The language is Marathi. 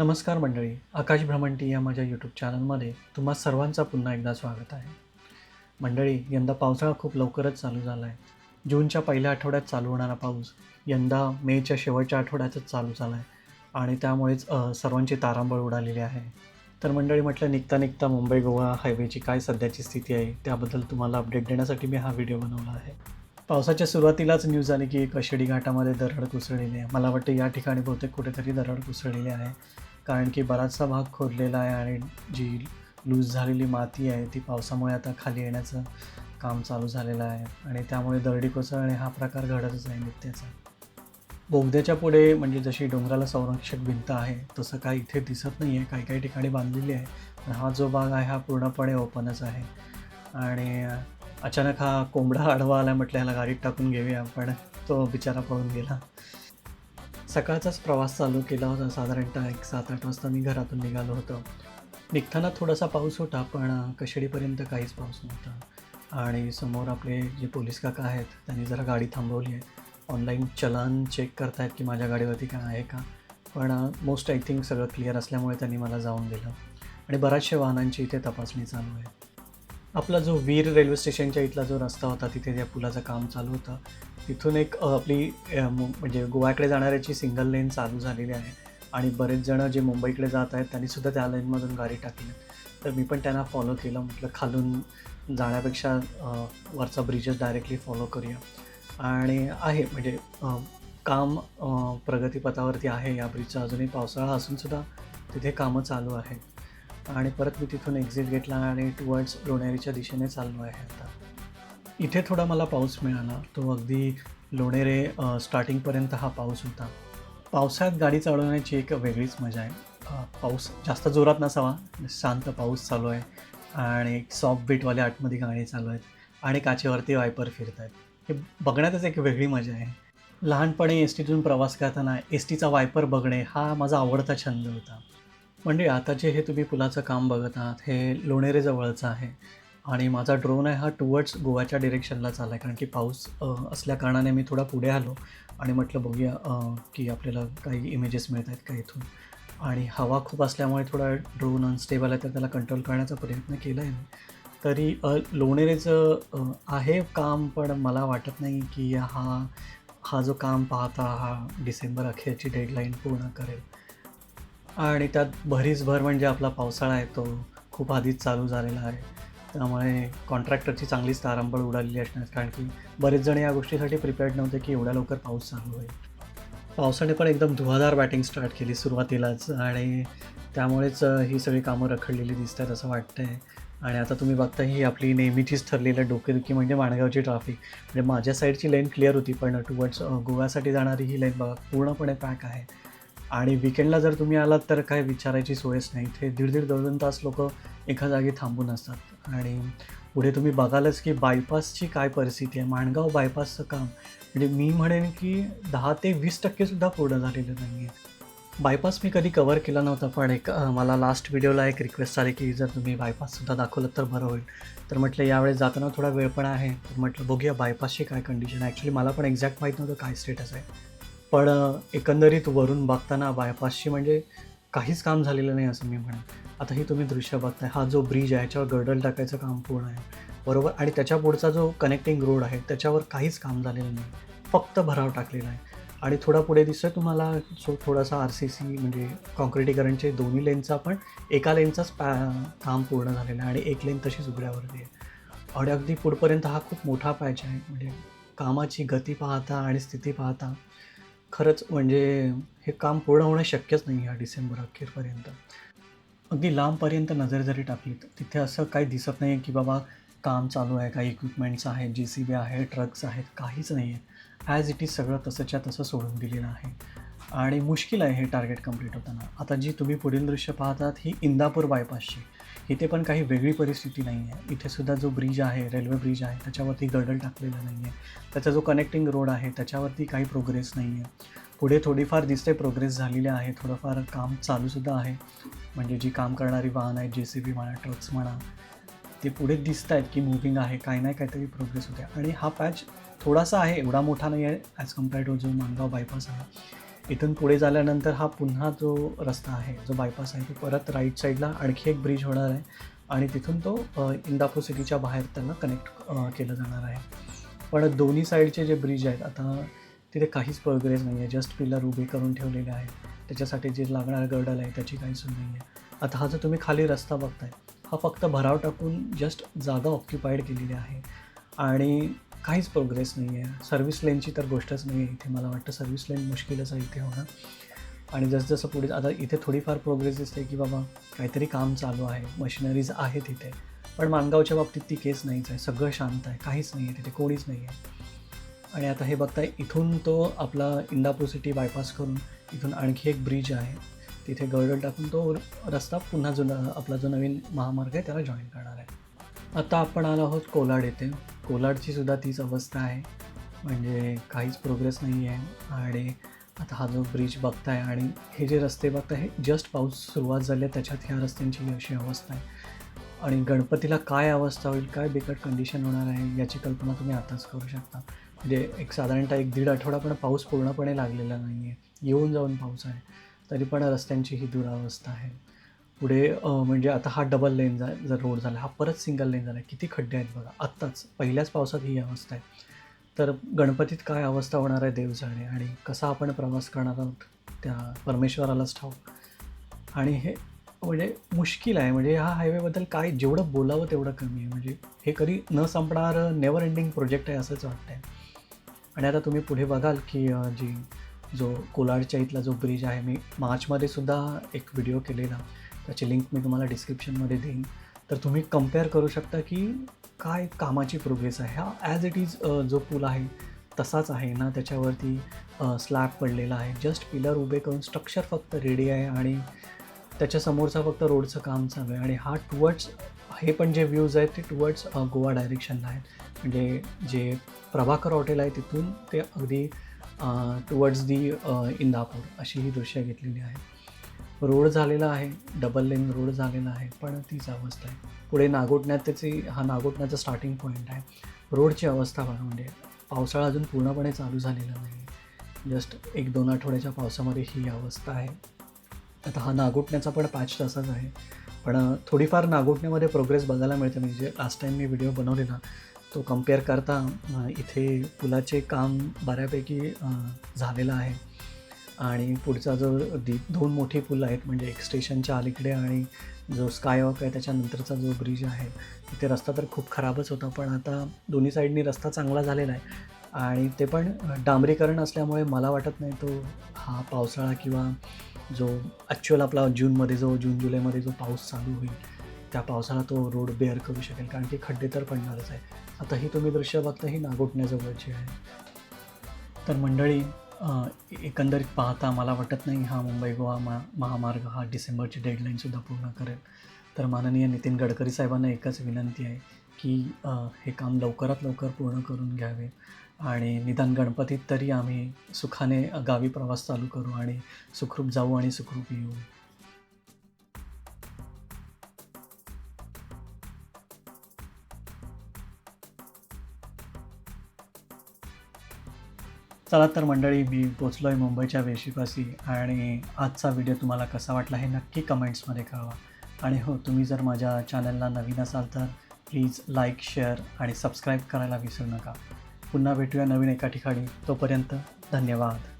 नमस्कार मंडळी आकाश भ्रमंती या माझ्या यूट्यूब चॅनलमध्ये तुम्हा सर्वांचा पुन्हा एकदा स्वागत आहे. मंडळी यंदा पावसाळा खूप लवकरच चालू झाला आहे जूनच्या पहिल्या आठवड्यात चालू होणारा पाऊस यंदा मेच्या शेवटच्या आठवड्यातच चालू झाला आहे आणि त्यामुळेच सर्वांची तारांबळ उडालेली आहे. तर मंडळी म्हटलं निघता निघता मुंबई गोवा हायवेची काय सध्याची स्थिती आहे त्याबद्दल तुम्हाला अपडेट देण्यासाठी मी हा व्हिडिओ बनवला आहे. पावसाच्या सुरुवातीलाच न्यूज आली की एक कशेडी घाटामध्ये दरड कोसळलेली आहे. मला वाटतं या ठिकाणी बहुतेक कुठेतरी दरड कोसळलेली आहे. कारण की बराचसा भाग खोदलेला आहे आणि जी लूज झालेली माती आहे ती पावसामुळे आता खाली येण्याचं काम चालू झालेलं आहे आणि त्यामुळे दरडी कोसळणे हा प्रकार घडतच आहे नित्याचा. बोगद्याच्या पुढे म्हणजे जशी डोंगराला संरक्षक भिंत आहे तसं काही इथे दिसत नाही आहे काही काही ठिकाणी बांधलेली आहे पण हा जो भाग आहे हा पूर्णपणे ओपनच आहे. आणि अचानक हा कोंबडा आडवा आला म्हटलं ह्याला गाडीत टाकून घेऊया पण तो बिचारा पळून गेला. सकाळचाच प्रवास चालू केला होता. साधारणतः एक सात आठ वाजता मी घरातून निघालो होतो. निघताना थोडासा पाऊस होता पण कशेडीपर्यंत काहीच पाऊस नव्हता. आणि समोर आपले जे पोलीस काका आहेत त्यांनी जरा गाडी थांबवली आहे. ऑनलाईन चलान चेक करतायत की माझ्या गाडीवरती काय आहे का? पण मोस्ट आय थिंक सगळं क्लिअर असल्यामुळे त्यांनी मला जाऊन दिलं. आणि बऱ्याचशा वाहनांची इथे तपासणी चालू आहे. आपला जो वीर रेल्वे स्टेशनच्या इथला जो रस्ता होता तिथे त्या पुलाचं काम चालू होतं. तिथून एक आपली म्हणजे गोव्याकडे जाणाऱ्याची सिंगल लेन चालू झालेली आहे. आणि बरेच जण जे मुंबईकडे जात आहेत त्यांनी सुद्धा त्या लेनमधून गाडी टाकली. तर मी पण त्यांना फॉलो केलं. म्हटलं खालून जाण्यापेक्षा वरचा ब्रिजच डायरेक्टली फॉलो करूया. आणि आहे म्हणजे काम प्रगतीपथावरती आहे. या ब्रिजचा अजूनही पावसाळा असूनसुद्धा तिथे कामं चालू आहेत. आणि परत मी तिथून एक्झिट घेतला आणि टुवर्ड्स लोणेरीच्या दिशेने चाललो आहे आता. इथे थोडा मला पाऊस मिळाला. तो अगदी लोणेरे स्टार्टिंगपर्यंत हा पाऊस होता. पावसाळ्यात गाडी चालवण्याची एक वेगळीच मजा आहे. पाऊस जास्त जोरात नसावा. शांत पाऊस चालू आहे. आणि एक सॉफ्ट बीटवाले आतमध्ये गाणी चालू आहेत. आणि काचेवरती वायपर फिरत आहेत हे बघण्यातच एक वेगळी मजा आहे. लहानपणी एस टीतून प्रवास करताना एस टीचा वायपर बघणे हा माझा आवडता छंद होता. म्हणजे आता जे हे तुम्ही पुलाचं काम बघत आहात. हे लोणेरेजवळचं आहे. आणि माझा ड्रोन आहे हा टुवर्ड्स गोव्याच्या डिरेक्शनला चालला आहे कारण की पाऊस असल्याकारणाने असल्या कारणाने मी थोडा पुढे आलो आणि म्हटलं बघूया की आपल्याला काही इमेजेस मिळत आहेत का इथून. आणि हवा खूप असल्यामुळे थोडा ड्रोन अनस्टेबल आहे तर त्याला कंट्रोल करण्याचा प्रयत्न केला आहे तरी लोणेरेचं आहे काम पण मला वाटत नाही की हा हा जो काम पाहता हा डिसेंबर अखेरची डेडलाईन पूर्ण करेल. आणि त्यात भरीसभर म्हणजे आपला पावसाळा आहे तो खूप आधीच चालू झालेला आहे. त्यामुळे कॉन्ट्रॅक्टरची चांगलीच तारांबळ उडालेली असणार कारण की बरेच जण या गोष्टीसाठी प्रिपेअर्ड नव्हते की एवढ्या लवकर पाऊस चालू होईल. पावसाने पण एकदम धुवाधार बॅटिंग स्टार्ट केली सुरुवातीलाच आणि त्यामुळेच ही सगळी कामं रखडलेली दिसत आहेत असं आहे आणि आता तुम्ही बघता ही आपली नेहमीचीच ठरलेलं डोकेदुखी म्हणजे माणगावची ट्राफिक म्हणजे माझ्या साईडची लेन क्लिअर होती पण टुवर्ड्स गोव्यासाठी जाणारी ही लेन बघा पूर्णपणे पॅक आहे. आणि विकेंडला जर तुम्ही आलात तर काय विचारायची सोयच नाही. इथे दीड दीड दोन दोन तास लोक एका जागी थांबून असतात. आणि पुढे तुम्ही बघालच की बायपासची काय परिस्थिती आहे. माणगाव बायपासचं काम. म्हणजे मी म्हणेन की दहा ते वीस टक्केसुद्धा पूर्ण झालेलं नाही आहे बायपास मी कधी कवर केला नव्हता पण एक मला लास्ट व्हिडिओला एक रिक्वेस्ट आली की जर तुम्ही बायपाससुद्धा दाखवलं तर बरं होईल. तर म्हटलं यावेळेस जाताना थोडा वेळ पण आहे. तर म्हटलं बघूया बायपासची काय कंडिशन आहे. ॲक्च्युली मला पण एक्झॅक्ट माहीत नव्हतं काय स्टेटस आहे. पण एकंदरीत वरून बघताना बायपासची म्हणजे काहीच काम झालेलं नाही असं मी म्हणेन. आता ही तुम्ही दृश्य बघताय हा जो ब्रिज आहे याच्यावर गर्डल टाकायचं काम पूर्ण आहे. बरोबर? आणि त्याच्या पुढचा जो कनेक्टिंग रोड आहे त्याच्यावर काहीच काम झालेलं नाही. फक्त भराव टाकलेला आहे. आणि थोडा पुढे दिसतोय तुम्हाला सो थोडासा आर सी सी म्हणजे कॉन्क्रिटीकरणचे दोन्ही लेनचा पण एका लेनचाच पॅ काम पूर्ण झालेलं आहे आणि एक लेन तशीच उघड्यावरती आहे. आणि अगदी पुढपर्यंत हा खूप मोठा पॅच आहे. म्हणजे कामाची गती पाहता आणि स्थिती पाहता खरंच म्हणजे हे काम पूर्ण होणं शक्यच नाही ह्या डिसेंबर अखेरपर्यंत. अगदी लांबपर्यंत नजर जरी टाकली तर तिथे असं काही दिसत नाही आहे की बाबा काम चालू आहे काही इक्विपमेंट्स आहेत जे सी बी आहे ट्रक्स आहेत काहीच नाही आहे ॲज इट इज सगळं तसंच्या तसं सोडून दिलेलं आहे. आणि मुश्किल आहे हे टार्गेट कंप्लीट होताना. आता जी तुम्ही पुढील दृश्य पाहतात ही इंदापूर बायपासची इथे पण काही वेगळी परिस्थिती नाही आहे. इथे सुद्धा जो ब्रिज आहे रेल्वे ब्रिज आहे त्याच्यावरती गर्डल टाकलेला नाही आहे. त्याचा जो कनेक्टिंग रोड आहे त्याच्यावरती काही प्रोग्रेस नाही आहे. पुढे थोडीफार दिसते प्रोग्रेस झालेली आहे. थोडंफार काम चालूसुद्धा आहे. म्हणजे जी काम करणारी वाहन आहेत जे सी बी म्हणा ट्रक्स म्हणा ते पुढे दिसत आहेत की मुव्हिंग आहे. काही नाही काहीतरी प्रोग्रेस होते आणि हा पॅच थोडासा आहे एवढा मोठा नाही आहे ॲज कंपेअर टू जो मानगाव बायपास आहे. इथून पुढे झाल्यानंतर हा पुन्हा जो रस्ता आहे जो बायपास आहे तो परत राईट साईडला आणखी एक ब्रिज होणार आहे आणि तिथून तो इंदापूर सिटीच्या बाहेर त्यांना कनेक्ट केलं जाणार आहे. पण दोन्ही साईडचे जे ब्रिज आहेत आता तिथे काहीच प्रोग्रेस नाही आहे जस्ट पिलर उभे करून ठेवलेले आहे त्याच्यासाठी जे लागणारं गर्डल आहे त्याची काही सोय नाही आहे आता हा जो तुम्ही खाली रस्ता बघताय हा फक्त भराव टाकून जस्ट जागा ऑक्युपाईड केलेली आहे. आणि काहीच प्रोग्रेस नाही आहे सर्व्हिस लेनची तर गोष्टच नाही आहे इथे मला वाटतं. सर्व्हिस लेन मुश्किलच आहे इथे होणं. आणि जसजसं पुढे आता इथे थोडीफार प्रोग्रेस दिसते की बाबा काहीतरी काम चालू आहे. मशिनरीज आहेत इथे. पण मानगावच्या बाबतीत ती केस नाहीच आहे. सगळं शांत आहे. काहीच नाही आहे तिथे. कोणीच नाही आहे आणि आता हे बघताय इथून तो आपला इंदापूर सिटी बायपास करून इथून आणखी एक ब्रिज आहे. तिथे गर्डर टाकून तो रस्ता पुन्हा जुना आपला जो नवीन महामार्ग आहे त्याला जॉईन करणार आहे. आता आपण आलो आहोत कोलाड येथे. कोलाडची सुद्धा तीच अवस्था आहे. म्हणजे काहीच प्रोग्रेस नाही आहे. आणि आता हा जो ब्रिज बघताय आणि हे जे रस्ते बघताय हे जस्ट पाऊस सुरुवात झाली आहे त्याच्यात ह्या रस्त्यांची अशी अवस्था आहे. आणि गणपतीला काय अवस्था होईल काय बिकट कंडिशन होणार आहे याची कल्पना तुम्ही आताच करू शकता. म्हणजे एक साधारणतः एक दीड आठवडा पण पाऊस पूर्णपणे लागलेला नाही आहे येऊन जाऊन पाऊस आहे. तरी पण रस्त्यांची ही दुरावस्था आहे. पुढे म्हणजे आता हा डबल लेन जा जर रोड झाला हा परत सिंगल लेन झाला आहे किती खड्डे आहेत बघा. आत्ताच पहिल्याच पावसात ही अवस्था आहे. तर गणपतीत काय अवस्था होणार आहे देव जाणे आणि कसा आपण प्रवास करणार आहोत? त्या परमेश्वरालाच ठाऊक. आणि हे म्हणजे मुश्किल आहे म्हणजे ह्या हायवेबद्दल काय जेवढं बोलावं तेवढं कमी आहे. म्हणजे हे कधी न संपणारं नेवर एंडिंग प्रोजेक्ट आहे असंच वाटतं आहे आणि आता तुम्ही पुढे बघाल की जी जो कोलाडच्या इथला जो ब्रिज आहे मी मार्चमध्ये सुद्धा एक व्हिडिओ केलेला. त्याची लिंक मी तुम्हाला डिस्क्रिप्शनमध्ये देईन. तर तुम्ही कंपेअर करू शकता की काय कामाची प्रोग्रेस आहे. हा ॲज इट इज जो पूल आहे तसाच आहे ना त्याच्यावरती स्लॅब पडलेला आहे. जस्ट पिलर उभे करून स्ट्रक्चर फक्त रेडी आहे आणि त्याच्यासमोरचा फक्त रोडचं काम चालू आहे. आणि हा टुवर्ड्स हे पण जे व्ह्यूज आहेत ते टुवर्ड्स गोवा डायरेक्शनला आहेत. म्हणजे जे प्रभाकर हॉटेल आहे तिथून ते अगदी टुवर्ड्स दी इंदापूर अशी ही दृश्य घेतलेली आहे. रोड झालेला आहे डबल लेन रोड झालेला आहे पण तीच अवस्था आहे. पुढे नागोठण्यात त्याची हा नागोठण्याचा स्टार्टिंग पॉईंट आहे. रोडची अवस्था बघा म्हणजे पावसाळा अजून पूर्णपणे चालू झालेला नाही जस्ट एक दोन आठवड्याच्या पावसामध्ये ही अवस्था आहे. आता हा नागोठण्याचा पण पॅच तसाच आहे. पण थोडीफार नागोठण्यामध्ये प्रोग्रेस बघायला मिळते. म्हणजे लास्ट टाईम मी व्हिडिओ बनवलेला तो कंपेअर करता इथे पुलाचे काम बऱ्यापैकी झालेलं आहे. आणि पुढचा जो दी दोन मोठी पुलं आहेत म्हणजे एक स्टेशनच्या अलीकडे आणि जो स्कायवॉक आहे त्याच्यानंतरचा जो ब्रिज आहे तिथे रस्ता तर खूप खराबच होता पण आता दोन्ही साईडनी रस्ता चांगला झालेला आहे. आणि ते पण डांबरीकरण असल्यामुळे मला वाटत नाही तो हा पावसाळा किंवा जो ॲक्च्युअल आपला जूनमध्ये जो जून जुलैमध्ये जो पाऊस चालू होईल त्या पावसाला तो रोड बेअर करू शकेल कारण की खड्डे तर पडणारच आहे आता ही तुम्ही दृश्य बघता ही नागोठण्याजवळची आहे. तर मंडळी एकंदरीत पाहता मला वाटत नाही हा मुंबई गोवा मा महामार्ग हा डिसेंबरची डेडलाईनसुद्धा पूर्ण करेल. तर माननीय नितीन गडकरी साहेबांना एकच विनंती आहे की हे काम लवकरात लवकर पूर्ण करून घ्यावे आणि निदान गणपतीत तरी आम्ही सुखाने गावी प्रवास चालू करू आणि सुखरूप जाऊ आणि सुखरूप येऊ. चला तर मंडळी मी पोचलो आहे मुंबईच्या वेशीपाशी आणि आजचा व्हिडिओ तुम्हाला कसा वाटला हे नक्की कमेंट्समध्ये कळवा. आणि हो तुम्ही जर माझ्या चॅनलला नवीन असाल तर प्लीज लाईक शेअर आणि सबस्क्राईब करायला विसरू नका. पुन्हा भेटूया नवीन एका ठिकाणी. तोपर्यंत धन्यवाद.